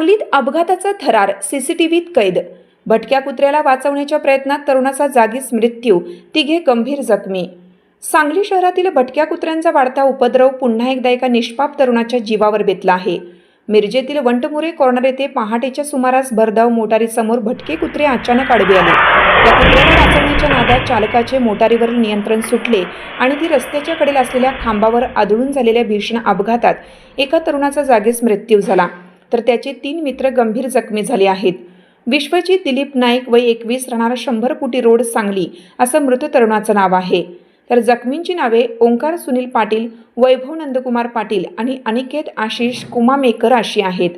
सांगलीत अपघाताचा थरार सीसीटीव्हीत कैद. भटक्या कुत्र्याला वाचवण्याच्या प्रयत्नात तरुणाचा जागीच मृत्यू तिघे गंभीर जखमी. सांगली शहरातील भटक्या कुत्र्यांचा वाढता उपद्रव पुन्हा एकदा एका निष्पाप तरुणाच्या जीवावर बेतला आहे. मिरजेतील वंटमुरे कॉर्नर येथे पहाटेच्या सुमारास भरधाव मोटारीसमोर भटके कुत्रे अचानक आडवे आले. त्या कुत्र्याला वाचवण्याच्या नादात चालकाचे मोटारीवरील नियंत्रण सुटले आणि ती रस्त्याच्या कडेला असलेल्या खांबावर आदळून झालेल्या भीषण अपघातात एका तरुणाचा जागीच मृत्यू झाला. तर त्याचे तीन मित्र गंभीर जखमी झाले आहेत. विश्वजीत दिलीप नाईक वय एकवीस राहणारा शंभर कोटी रोड सांगली असं मृत तरुणाचं नाव आहे. तर जखमींची नावे ओंकार सुनील पाटील वैभव नंदकुमार पाटील आणि अनिकेत आशिष कुमामेकर अशी आहेत.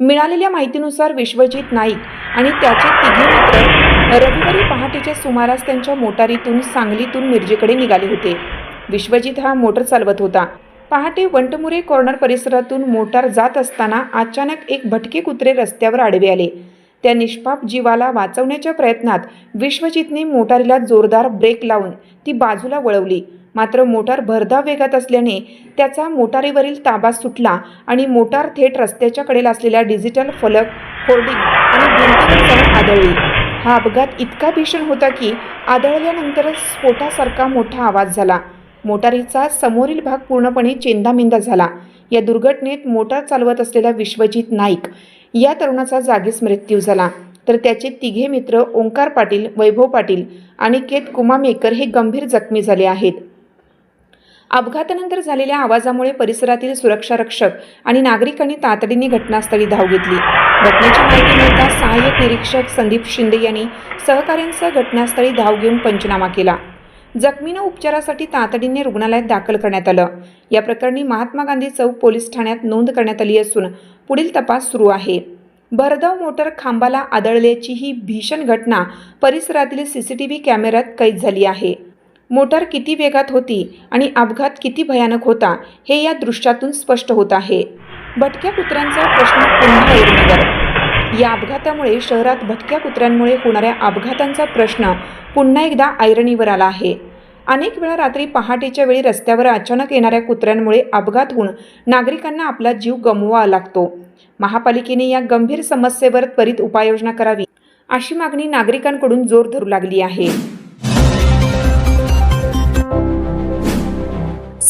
मिळालेल्या माहितीनुसार विश्वजित नाईक आणि त्याचे तिघे मित्र रविवारी पहाटेच्या सुमारास त्यांच्या मोटारीतून सांगलीतून मिरजेकडे निघाले होते. विश्वजित हा मोटर चालवत होता. पहाटे वंटमुरे कॉर्नर परिसरातून मोटार जात असताना अचानक एक भटके कुत्रे रस्त्यावर आडवे आले. त्या निष्पाप जीवाला वाचवण्याच्या प्रयत्नात विश्वजितने मोटारीला जोरदार ब्रेक लावून ती बाजूला वळवली. मात्र मोटार भरधाव वेगात असल्याने त्याचा मोटारीवरील ताबा सुटला आणि मोटार थेट रस्त्याच्या कडेला असलेल्या डिजिटल फलक होर्डिंग आणि भिंतीवर आदळली. हा अपघात इतका भीषण होता की आदळल्यानंतरच स्फोटासारखा मोठा आवाज झाला. मोटारीचा समोरील भाग पूर्णपणे चेंदामेंदा झाला. या दुर्घटनेत मोटार चालवत असलेला विश्वजित नाईक या तरुणाचा जागीच मृत्यू झाला. तर त्याचे तिघे मित्र ओंकार पाटील वैभव पाटील आणि केत कुमामेकर हे गंभीर जखमी झाले आहेत. अपघातानंतर झालेल्या आवाजामुळे परिसरातील सुरक्षा रक्षक आणि नागरिकांनी तातडीने घटनास्थळी धाव घेतली. घटनेची माहिती मिळताच सहाय्यक निरीक्षक संदीप शिंदे यांनी सहकाऱ्यांसह घटनास्थळी धाव घेऊन पंचनामा केला. जखमींना उपचारासाठी तातडीने रुग्णालयात दाखल करण्यात आलं. या प्रकरणी महात्मा गांधी चौक पोलीस ठाण्यात नोंद करण्यात आली असून पुढील तपास सुरू आहे. भरधाव मोटर खांबाला आदळल्याची ही भीषण घटना परिसरातील सीसीटीव्ही कॅमेऱ्यात कैद झाली आहे. मोटार किती वेगात होती आणि अपघात किती भयानक होता हे या दृश्यातून स्पष्ट होत आहे. भटक्या कुत्र्यांचा प्रश्न पुन्हा या अपघातामुळे शहरात भटक्या कुत्र्यांमुळे होणाऱ्या अपघातांचा प्रश्न पुन्हा एकदा ऐरणीवर आला आहे. अनेक वेळा रात्री पहाटेच्या वेळी रस्त्यावर अचानक येणाऱ्या कुत्र्यांमुळे अपघात होऊन नागरिकांना आपला जीव गमवावा लागतो. महापालिकेने या गंभीर समस्येवर त्वरित उपाययोजना करावी अशी मागणी नागरिकांकडून जोर धरू लागली आहे.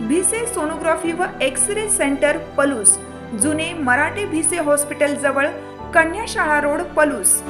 भिसे सोनोग्राफी व एक्स रे सेंटर पलूस. जुने मराठे भिसे हॉस्पिटल जवळ कन्याशाळा रोड पलूस.